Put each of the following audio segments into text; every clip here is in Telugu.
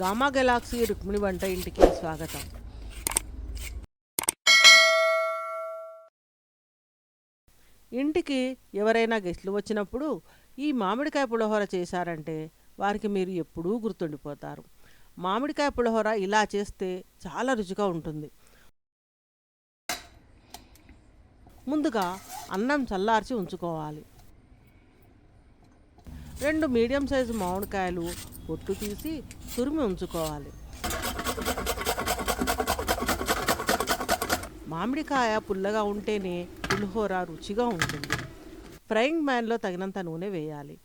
గామా గెలాక్సీ రుక్మిణి వంట ఇంటికి స్వాగతం. ఇంటికి ఎవరైనా గెస్ట్లు వచ్చినప్పుడు ఈ మామిడికాయ పులిహోర చేశారంటే వారికి మీరు ఎప్పుడూ గుర్తుండిపోతారు. మామిడికాయ పులిహోర ఇలా చేస్తే చాలా రుచిగా ఉంటుంది. ముందుగా అన్నం చల్లార్చి ఉంచుకోవాలి. రెండు మీడియం సైజు మామిడికాయలు పొట్టు తీసి తురిమి ఉంచుకోవాలి. మామిడికాయ పుల్లగా ఉంటేనే పులిహోర రుచిగా ఉంటుంది. ఫ్రైయింగ్ ప్యాన్లో తగినంత నూనె వేయాలి.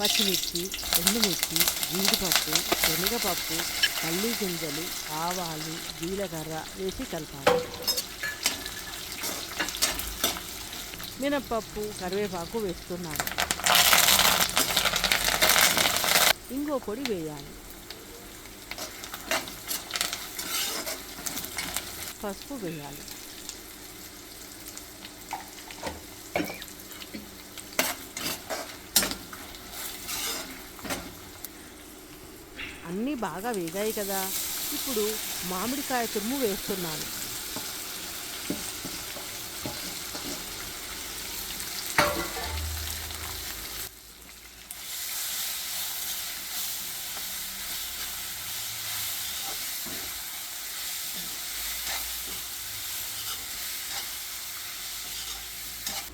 పచ్చిమిర్చి ఎండుమిర్చి జీడిపప్పు శనగపప్పు పల్లి గింజలు ఆవాలు జీలకర్ర వేసి కలపాలి. మినప్పప్పు కరివేపాకు వేస్తున్నాను. ఇంగో పొడి వేయాలి. పసుపు వేయాలి. అన్నీ బాగా వేగాయి కదా. ఇప్పుడు మామిడికాయ తురుము వేస్తున్నాను.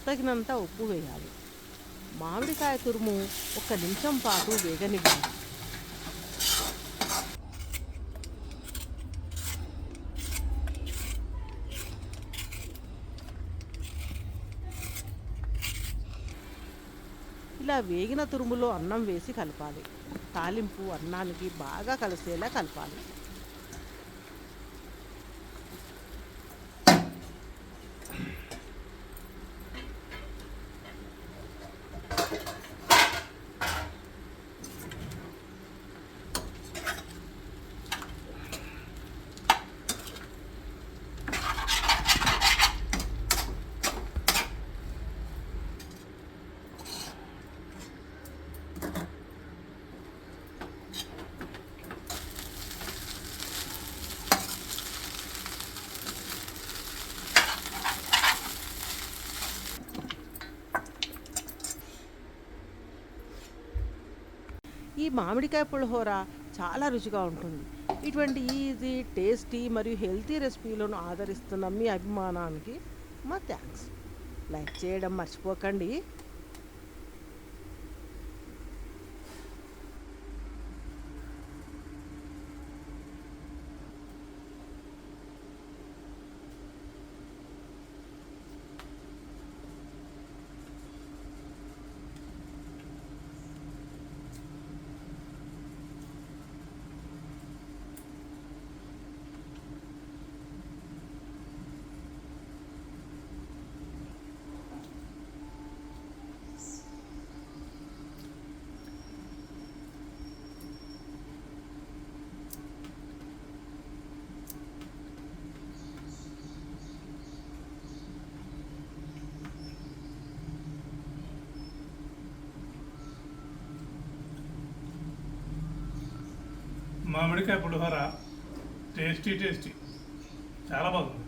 తగినంత ఉప్పు వేయాలి. మామిడికాయ తురుము ఒక నిమిషం పాటు వేగనివ్వాలి ఇలా వేగిన తురుములో అన్నం వేసి కలపాలి. తాలింపు అన్నానికి బాగా కలిసేలా కలపాలి. ఈ మామిడికాయ పులిహోర చాలా రుచిగా ఉంటుంది. ఇటువంటి ఈజీ టేస్టీ మరియు హెల్తీ రెసిపీలను ఆదరిస్తున్న మీ అభిమానానికి మా థ్యాంక్స్. లైక్ చేయడం మర్చిపోకండి. మామిడికాయ పులిహోర టేస్టీ టేస్టీ. చాలా బాగుంది.